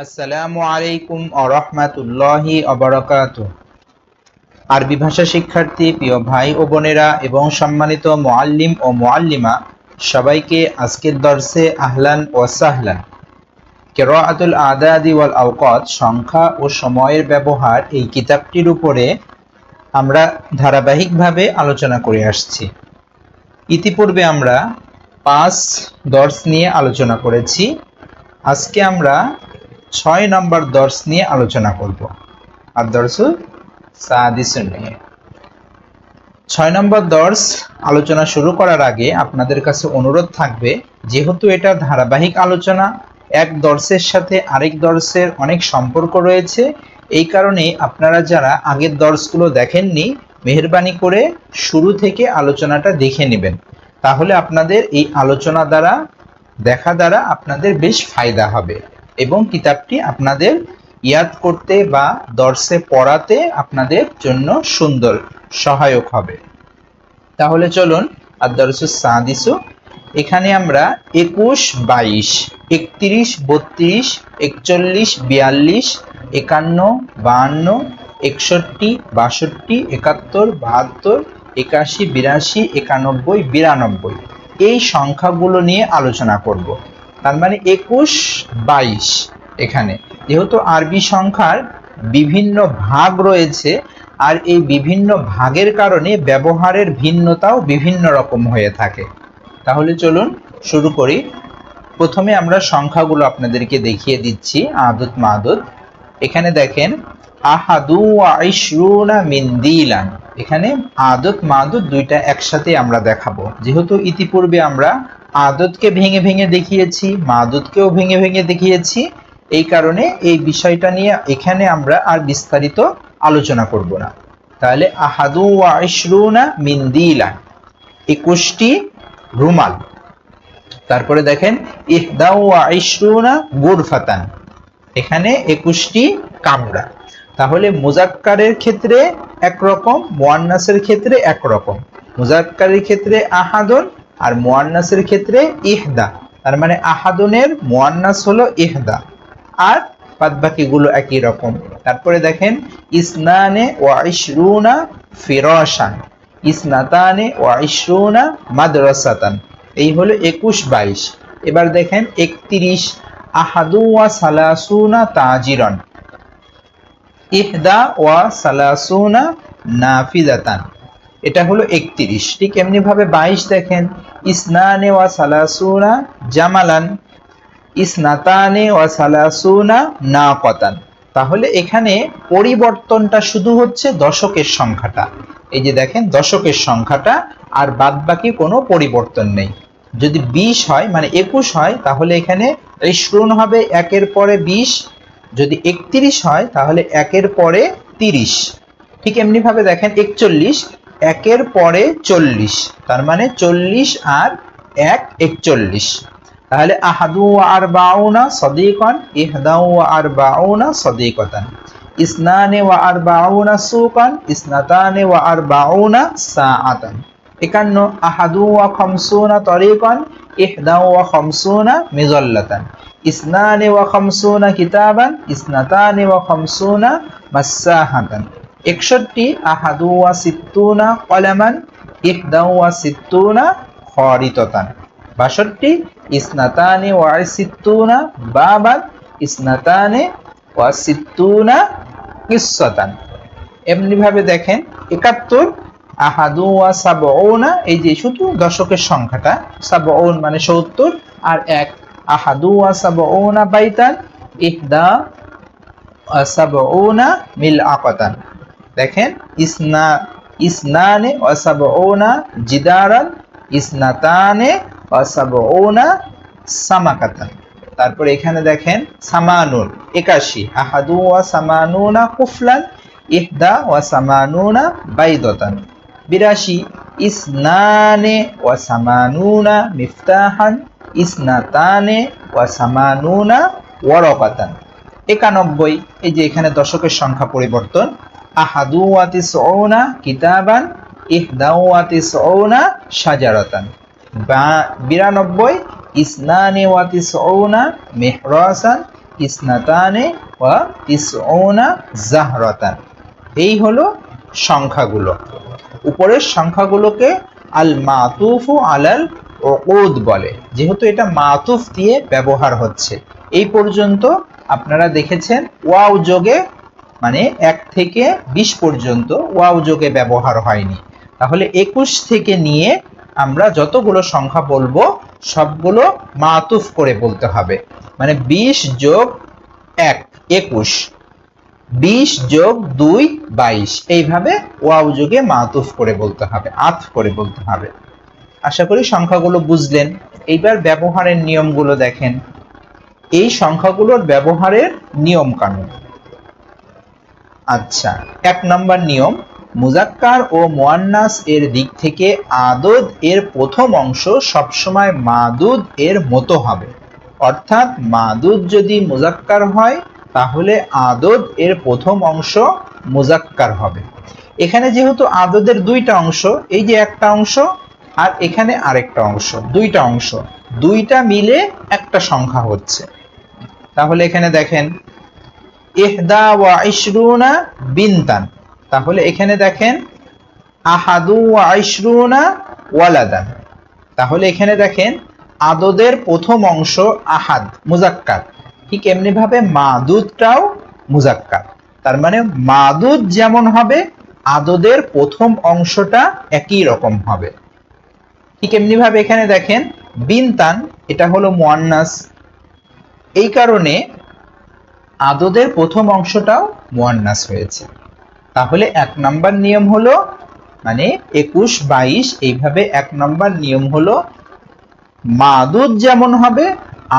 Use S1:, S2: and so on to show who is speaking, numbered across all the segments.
S1: আসসালামু আলাইকুম আরহামাতুল্লাহি অবরাকাত আরবি ভাষা শিক্ষার্থী, প্রিয় ভাই ও বোনেরা এবং সম্মানিত মোয়াল্লিম ও মোয়াল্লিমা সবাইকে আজকের দর্শে আহলান ও সাহলান। কেরাআতুল আদাদি ওয়াল আওকাত, সংখ্যা ও সময়ের ব্যবহার এই কিতাবটির উপরে আমরা ধারাবাহিকভাবে আলোচনা করে আসছি। ইতিপূর্বে আমরা পাঁচ দর্শ নিয়ে আলোচনা করেছি। আজকে আমরা ছয় নম্বর দর্শ নিয়ে আলোচনা করব। আর দর্শ সাদিসুন নিয়ে। ছয় নম্বর দর্শ আলোচনা শুরু করার আগে আপনাদের কাছে অনুরোধ থাকবে, যেহেতু এটা ধারাবাহিক আলোচনা, এক দর্শের সাথে আরেক দর্শের অনেক সম্পর্ক রয়েছে, এই কারণে আপনারা যারা আগের দর্শগুলো দেখেননি, মেহরবানি করে শুরু থেকে আলোচনাটা দেখে নেবেন। তাহলে আপনাদের এই আলোচনা দ্বারা, দেখা দ্বারা আপনাদের বেশ ফায়দা হবে। এবং কিতাবটি আপনাদের ইয়াদ করতে বা দর্শে পড়াতে আপনাদের জন্য সুন্দর, সহায়ক হবে। তাহলে চলুন আর দর্শুস সাদিসু এখানে আমরা একুশ, বাইশ, একত্রিশ, বত্রিশ, একচল্লিশ, বিয়াল্লিশ, একান্ন বাহান্ন একষট্টি, বাষট্টি, একাত্তর, বাহাত্তর, একাশি, বিরাশি, একানব্বই, বিরানব্বই। এই সংখ্যাগুলো নিয়ে আলোচনা করব। তার মানে একুশ বাইশ এখানে। যেহেতু আরবি সংখ্যার বিভিন্ন ভাগ রয়েছে, আর এই বিভিন্ন ভাগের কারণে ব্যবহারের ভিন্নতাও বিভিন্ন রকম হয়ে থাকে। তাহলে চলুন শুরু করি। প্রথমে আমরা সংখ্যাগুলো আপনাদেরকে দেখিয়ে দিচ্ছি, আদত মাদত। এখানে দেখেন, আহাদু আইশরুনা মিন্দিলান এখানে আদত মাদত দুইটা একসাথে আমরা দেখাবো। যেহেতু ইতিপূর্বে আমরা আদতকে ভেঙে ভেঙে দেখিয়েছি, মাদতকেও ভেঙে ভেঙে দেখিয়েছি, এই কারণে এই বিষয়টা নিয়ে এখানে আমরা আর বিস্তারিত আলোচনা করব না। তাহলে আহাদু আইশরুনা মিন্দিলান একুশটি রুমাল। তারপরে দেখেন ইহদাউ আইশরুনা গুরফাতান, এখানে একুশটি কামরা। তাহলে মুজাক্কারের ক্ষেত্রে একরকম মোয়ান্নাসের ক্ষেত্রে একরকম। মুজাক্কারের ক্ষেত্রে আহাদন আর মোয়ান্নাসের ক্ষেত্রে ইহদা। তার মানে আহাদনের মোয়ান্নাস হলো ইহদা। আর বাদ বাকিগুলো একই রকম। তারপরে দেখেন, ইসনানে ওয়াইশরুনা ফিরসান ইসনাতানে ওয়াইশরুনা মাদ্রাসাতান। এই হলো একুশ বাইশ। এবার দেখেন, একত্রিশ। আহাদু ওয়া সালাসুনা তাজিরন। ইহদা ওয়া সালাসুনা নাফিদাতান এটা হলো একত্রিশ। ঠিক এমনি ভাবে বাইশ দেখেন। ইসনানে ওয়া সালাসুনা জামালান। ইসনাতানে ওয়া সালাসুনা নাকাতান। তাহলে এখানে পরিবর্তনটা শুধু হচ্ছে দশকের সংখ্যাটা। এই যে দেখেন, দশকের সংখ্যাটা আর বাদ বাকি কোনো পরিবর্তন নেই। যদি বিশ হয় মানে একুশ হয়, তাহলে এখানে এই রিশ্রুন হবে একের পরে বিশ যদি একত্রিশ হয়, তাহলে একের পরে তিরিশ। ঠিক এমনিভাবে দেখেন, একচল্লিশ, একের পরে চল্লিশ। তার মানে চল্লিশ আর এক, একচল্লিশ। তাহলে আহাদু আর বাউনা সদিকন, ইহদাউ আর বাউনা সদিকতান। ইসনানে ওয়া আর বাউনা সুকান, ইসনাতানে ওয়া আর বাউনা সাআতান। একান্ন, আহাদু ওয়া খমসুনা তরিকন, ইহদাউ ওয়া খমসুনা মিজল্লাতান। ইসনানে ওয়া খমসুনা কিতাবান, ইসনাতানে ওয়া খমসুনা মাসাহাতান একষট্টি, আহাদু ওয়া সিত্তুনা কলামান, ইহদাউ ওয়া সিত্তুনা খরিততান। বাষট্টি, ইসনাতানে ওয়া সিত্তুনা বাবান, ইসনাতানে ওয়া সিত্তুনা কিসসাতান। এমনিভাবে দেখেন, একাত্তর, আহাদু ওয়া সাবউনা, এই যে শুধু দশকের সংখ্যাটা, সাবউন মানে সত্তর, আর এক আহাদু সাবউনা বাইতান? ইহদা সাবউনা মিল আকাতান। দেখেন, ইসনা, ইসনানে ওয়া সাবউনা জিদারান, ইসনাতানে ওয়া সাবউনা সামাকাতান। তারপর এখানে দেখেন, সামানুন, একাশি। আহাদু ওয়া সামানুনা কুফলান, ইহদা ওয়া সামানুনা বাইদতান। বিরাশি, ইসনানে ওয়া সামানুনা মিফতাহান ইসনাতানে ওয়া ওয়ারকাতান। একানব্বই, এই যে এখানে দশকের সংখ্যা পরিবর্তন। সৌনা কিতাবান সৌনা বা, বিরানব্বই, ইসনানে সৌনা ইসনাতানে ওয়া এই হলো সংখ্যাগুলো। উপরের সংখ্যাগুলোকে আল মাতুফু আলাল ওকুদ বলে, যেহেতু এটা মাতুফ দিয়ে ব্যবহার হচ্ছে। এই পর্যন্ত আপনারা দেখেছেন ওয়াও যোগে মানে এক থেকে বিশ পর্যন্ত ওয়াও যোগে ব্যবহার হয়নি। তাহলে একুশ থেকে নিয়ে আমরা যতগুলো সংখ্যা বলব, সবগুলো মাতুফ করে বলতে হবে। মানে বিশ যোগ এক, একুশ। বিশ যোগ দুই, বাইশ। এইভাবে ওয়াও যোগে মাতুফ করে বলতে হবে আতফ করে বলতে হবে। আশা করি সংখ্যাগুলো বুঝলেন। এইবার ব্যবহারের নিয়মগুলো দেখেন। এই সংখ্যাগুলোর ব্যবহারের নিয়ম কানুন আচ্ছা এক নম্বর নিয়ম, মুজাক্কার ও মোয়ান্নাস এর দিক থেকে আদদ এর প্রথম অংশ সবসময় মাদুদ এর মতো হবে। অর্থাৎ মাদুদ যদি মুজাক্কার হয়, তাহলে আদদ এর প্রথম অংশ মুজাক্কার হবে। এখানে যেহেতু আদদের দুইটা অংশ, এই যে একটা অংশ আর এখানে আরেকটা অংশ, দুইটা অংশ, দুইটা মিলে একটা সংখ্যা হচ্ছে। তাহলে এখানে দেখেন, ইহদা ওয়া ইশরুনা বিনতান। তাহলে এখানে দেখেন, আহাদু ওয়া ইশরুনা ওয়ালাদান। তাহলে এখানে দেখেন, আদদের প্রথম অংশ আহাদ, মুজাক্কার। ঠিক এমনি ভাবে মাদুদটাও মুজাক্কার। তার মানে মাদুদ যেমন হবে, আদদের প্রথম অংশটা একই রকম হবে। ঠিক এমনি ভাবে এখানে দেখেন, বিনতান, এটা হলো মোয়ান্নাস। এই কারণে আদদের প্রথম অংশটাও মোয়ান্নাস হয়েছে। তাহলে এক নাম্বার নিয়ম হলো মানে একুশ, বাইশ, এইভাবে এক নাম্বার নিয়ম হলো, মাদুদ যেমন হবে,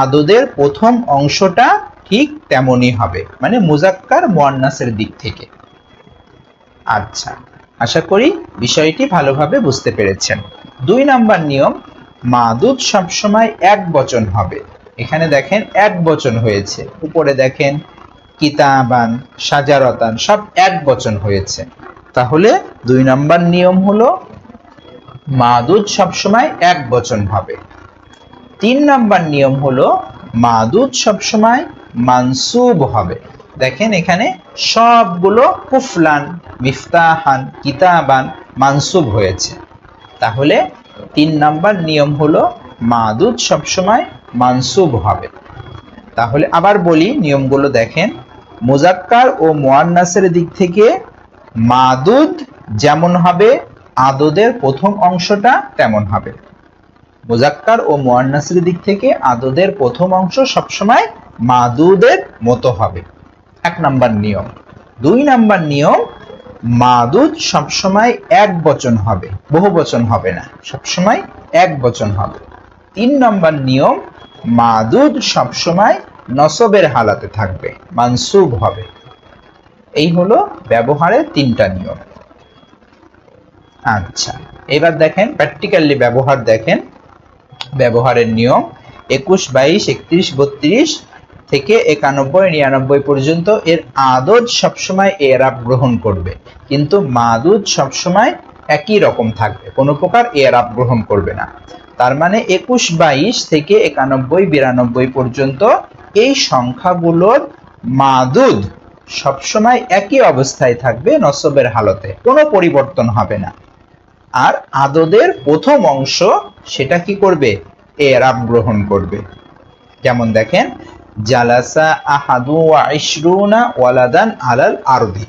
S1: আদদের প্রথম অংশটা ঠিক তেমনই হবে মানে মুজাক্কার মোয়ান্নাসের দিক থেকে। আচ্ছা আশা করি বিষয়টি ভালোভাবে বুঝতে পেরেছেন। দুই নাম্বার নিয়ম মাদুদ সবসময় এক বচন হবে। এখানে দেখেন এক বচন হয়েছে। উপরে দেখেন কিতাবান, সাজারতান, সব এক বচন হয়েছে। তাহলে দুই নাম্বার নিয়ম হলো মাদুদ সবসময় এক বচন হবে। তিন নাম্বার নিয়ম হলো মাদুদ সবসময় মানসুব হবে। দেখেন এখানে সবগুলো কুফলান, মিফতাহান, কিতাবান মানসুব হয়েছে। তাহলে তিন নাম্বার নিয়ম হলো মাদুদ সবসময় মানসুব হবে। তাহলে আবার বলি, নিয়মগুলো দেখেন। মুজাক্কার ও মোয়ান্নাসের দিক থেকে মাদুদ যেমন হবে, আদদের প্রথম অংশটা তেমন হবে। মুজাক্কার ও মোয়ান্নাসের দিক থেকে আদদের প্রথম অংশ সবসময় মাদুদের মতো হবে। এক নাম্বার নিয়ম। দুই নাম্বার নিয়ম মাদুদ সবসময় এক বচন হবে, বহু বচন হবে না, সবসময় এক বচন হবে। তিন নম্বর নিয়ম, মাদুদ সবসময় নসবের হালাতে থাকবে, মানসুব হবে। এই হলো ব্যবহারের তিনটা নিয়ম। আচ্ছা এবার দেখেন প্র্যাকটিক্যালি ব্যবহার দেখেন, ব্যবহারের নিয়ম, একুশ, বাইশ, একত্রিশ, বত্রিশ থেকে একানব্বই, নিরানব্বই পর্যন্ত এর আদদ সবসময় এরাব গ্রহণ করবে। কিন্তু মাদুদ সবসময় একই রকম থাকবে, কোনো প্রকার এরাব গ্রহণ করবে না। তার মানে একুশ, বাইশ থেকে একানব্বই, বিরানব্বই পর্যন্ত এই সংখ্যাগুলোর মাদুদ সবসময় একই অবস্থায় থাকবে নসবের হালতে, কোনো পরিবর্তন হবে না। আর আদদের প্রথম অংশ সেটা কি করবে? এরাব গ্রহণ করবে। যেমন দেখেন জালাসা আহাদু ওয়া ওয়ালাদান আলাল আরদি।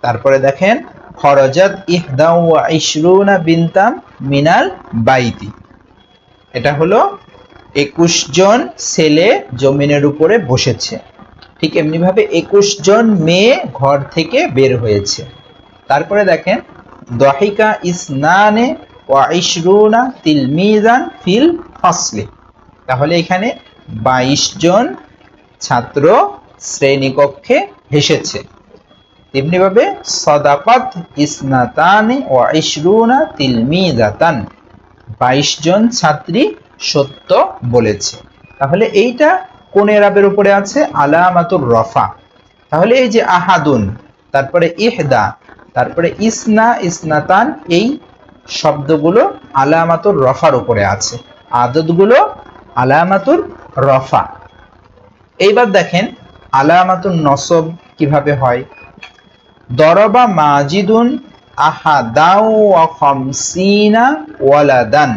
S1: তারপরে দেখেন, খরজাত ইহদা বিনতাম মিনাল বাইতি। এটা হলো একুশ জন ছেলে জমিনের উপরে বসেছে। ঠিক এমনি ভাবে একুশ জন মেয়ে ঘর থেকে বের হয়েছে। তারপরে দেখেন, দহিকা ইসনানে ওয়া ইশরুনা তিলমিজান ফিল ফসলে। তাহলে এখানে বাইশ জন ছাত্র শ্রেণীকক্ষে হেসেছে তেমনিভাবে সদাকত ইসনাতানে ও ইশরুনা তিলমিজাতান বাইশ জন ছাত্রী সত্য বলেছে। তাহলে এইটা কোন এরাবের উপরে আছে? আলামাতুর রফা। তাহলে এই যে আহাদুন, তারপরে ইহদা, তারপরে ইসনা, ইসনাতান, এই শব্দগুলো আলামাতুর রফার উপরে আছে। আদতগুলো আলামাতুর রফা। এইবার দেখেন আলামাতুন নসব কীভাবে হয়। দরবা মাজিদুন আহাদাও খামসিনা ওয়ালাদান।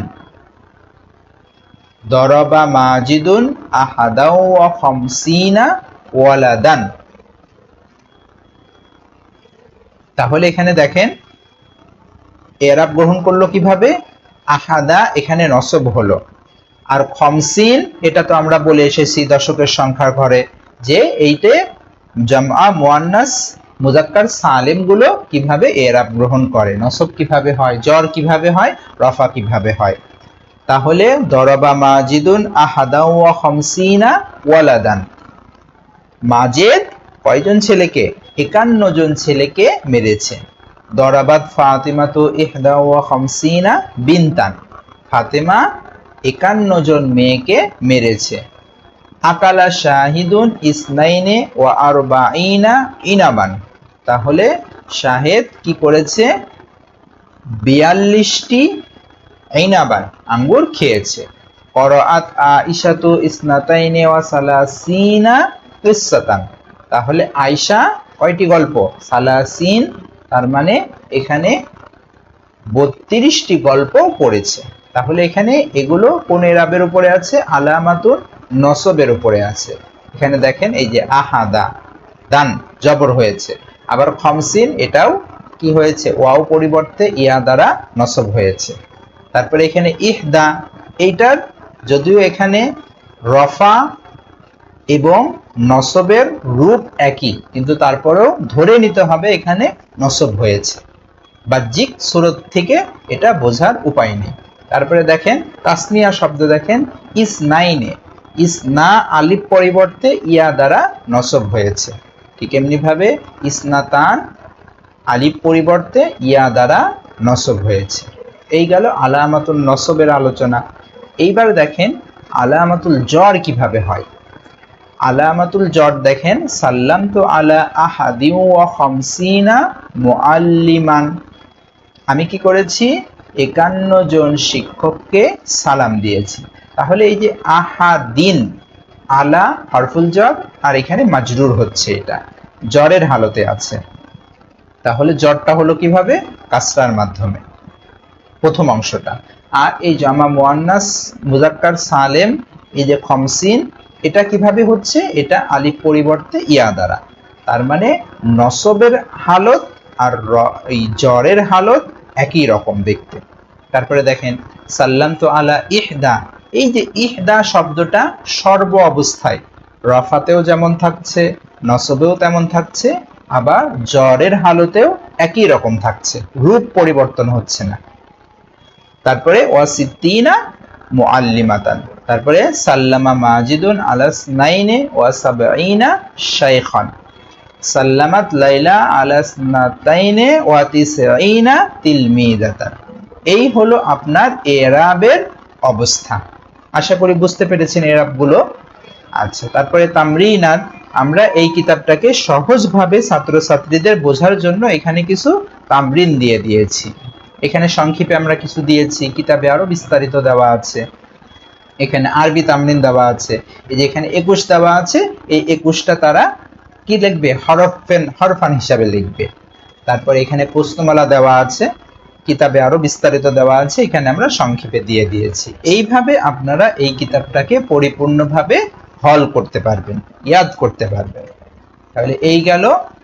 S1: দরবা মাজিদুন আহাদাও ওয়া খামসিনা ওয়ালাদান। তাহলে এখানে দেখেন, এরাব গ্রহণ করল কীভাবে? আহাদা এখানে নসব হলো। আর খমসিন, এটা তো আমরা বলে এসেছি দশকের সংখ্যার ঘরে, যে এইটে জামা মুয়ান্নাস, মুজাক্কার সালেমগুলো কীভাবে এরাব গ্রহণ করে, নসব কীভাবে হয় জ্বর কীভাবে হয়, রফা কীভাবে হয়। তাহলে দরবা মাজিদুন আহাদা ওয়া খমসিনা ওয়ালাদান। মাজেদ কয়জন ছেলেকে? একান্ন জন ছেলেকে মেরেছে। দরাবাদ ফাতিমা তো ইহদা ওয়া খামসিনা বিনতান। ফাতেমা একান্ন জন মেয়েকে মেরেছে। আকালা শাহিদুন ইসনাইনে ও আরবাইনা ইনাবান তাহলে শাহেদ কি করেছে? বিয়াল্লিশটি ইনাবান আঙ্গুর খেয়েছে। করআত আইশাতু ইসনাতাইনে ওয়া সালাসিনা কিসসাতান। তাহলে আয়শা কয়টি গল্প? সালাসিন, তার মানে এখানে বত্রিশটি গল্প পড়েছে। তাহলে এখানে এগুলো কোন এরাবের উপরে আছে? আলামাতুর নসবের উপরে আছে। এখানে দেখেন এই যে আহাদা, দান, জবর হয়েছে। আবার খমসিন, এটাও কি হয়েছে? ওয়াও পরিবর্তে ইয়া দ্বারা নসব হয়েছে। তারপরে এখানে ইহদা, এইটার যদিও এখানে রফা এবং নসবের রূপ একই, কিন্তু তারপরেও ধরে নিতে হবে এখানে নসব হয়েছে। বাহ্যিক সুরত থেকে এটা বোঝার উপায় নেই। তারপরে দেখেন, তাসনিয়া শব্দ দেখেন ইস নাইনে ইস না আলিফ পরিবর্তে ইয়া দ্বারা নসব হয়েছে। ঠিক এমনিভাবে ইসনাতান আলিফ পরিবর্তে ইয়া দ্বারা নসব হয়েছে। এই গেল আলামাতুল নসবের আলোচনা। এইবার দেখেন, আলামাতুল জ্বর কীভাবে হয়? আলামাতুল জ্বর দেখেন সাল্লাম তো আলা আহাদিউ ওয়া খামসিনা মুআল্লিমান। আমি কি করেছি? একান্ন জন শিক্ষককে সালাম দিয়েছি। তাহলে এই যে আহাদিন, আলা, হরফুল জর, আর এখানে মাজরুর হচ্ছে এটা। জ্বরের হালতে আছে। তাহলে জ্বরটা হলো কীভাবে? কাসরার মাধ্যমে। প্রথম অংশটা। আর এই জামা মুয়ান্নাস মুজাক্কার সালেম, এই যে খমসিন, এটা কীভাবে হচ্ছে? এটা আলিফ পরিবর্তে ইয়া দ্বারা। তার মানে নসবের হালত আর এই জ্বরের হালত একই রকম দেখতে। তারপরে দেখেন সাল্লাম তো আলা ইহদা। এই যে ইহদা শব্দটা সর্ব অবস্থায়। রফাতেও যেমন থাকছে, নসবেও তেমন থাকছে, আবার জ্বরের হালতেও একই রকম থাকছে, রূপ পরিবর্তন হচ্ছে না। তারপরে ওয়াসিদ্দিনা মুআল্লিমাতান। তারপরে সাল্লামা মাজিদুন আলাস নাইনে ওয়া সাবঈনা শাইখান। সাল্লামাত লাইলা আলাস নাতাইনে ওয়া তিসঈনা তিলমিদাতান এই হলো আপনার এরাবের অবস্থা। আশা করি বুঝতে পেরেছেন এরাবগুলো। আচ্ছা তারপরে তামরিনাত, আমরা এই কিতাবটাকে সহজভাবে ছাত্রছাত্রীদের বোঝার জন্য এখানে কিছু তামরিন দিয়ে দিয়েছি। এখানে সংক্ষেপে আমরা কিছু দিয়েছি, কিতাবে আরও বিস্তারিত দেওয়া আছে। এখানে আরবি তামরিন দেওয়া আছে। এই যে এখানে একুশ দেওয়া আছে, এই একুশটা তারা কি লিখবে? হরফেন হরফান হিসাবে লিখবে। তারপর এখানে প্রশ্নমালা দেওয়া আছে। কিতাবে আরও বিস্তারিত দেওয়া আছে। এখানে আমরা সংক্ষেপে দিয়ে দিয়েছি। এইভাবে আপনারা এই কিতাবটাকে পরিপূর্ণভাবে হল করতে পারবেন, ইয়াদ করতে পারবেন। তাহলে এই গেল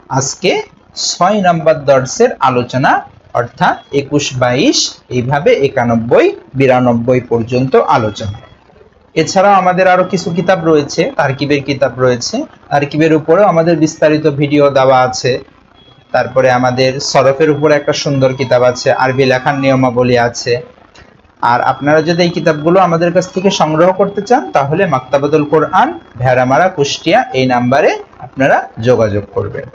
S1: আজকে ছয় নম্বর দর্শের আলোচনা, অর্থাৎ একুশ বাইশ, এইভাবে একানব্বই, বিরানব্বই পর্যন্ত আলোচনা। এছাড়াও আমাদের আরও কিছু কিতাব রয়েছে তারকিবের কিতাব রয়েছে। তারকিবের উপরেও আমাদের বিস্তারিত ভিডিও দেওয়া আছে। তারপরে আমাদের সরফের উপরে একটা সুন্দর কিতাব আছে, আরবি লেখার নিয়মাবলী আছে। আর আপনারা যদি এই কিতাবগুলো আমাদের কাছ থেকে সংগ্রহ করতে চান, তাহলে মাক্তাবাদুল কোরআন, ভেড়ামারা, কুষ্টিয়া এই নাম্বারে আপনারা যোগাযোগ করবেন।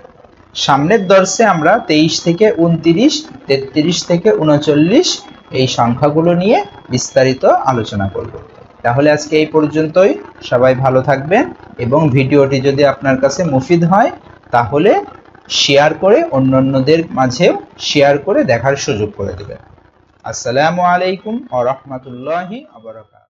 S1: সামনের দর্শে আমরা তেইশ থেকে উনতিরিশ, তেত্রিশ থেকে উনচল্লিশ এই সংখ্যাগুলো নিয়ে বিস্তারিত আলোচনা করব। তাহলে আজকে এই পর্যন্তই। সবাই ভালো থাকবেন এবং ভিডিওটি যদি আপনার কাছে মুফিদ হয়, তাহলে শেয়ার করে অন্যান্যদের মাঝেও শেয়ার করে দেখার সুযোগ করে দেবেন। আসসালামু আলাইকুম আ রহমতুল্লাহি আবরকাত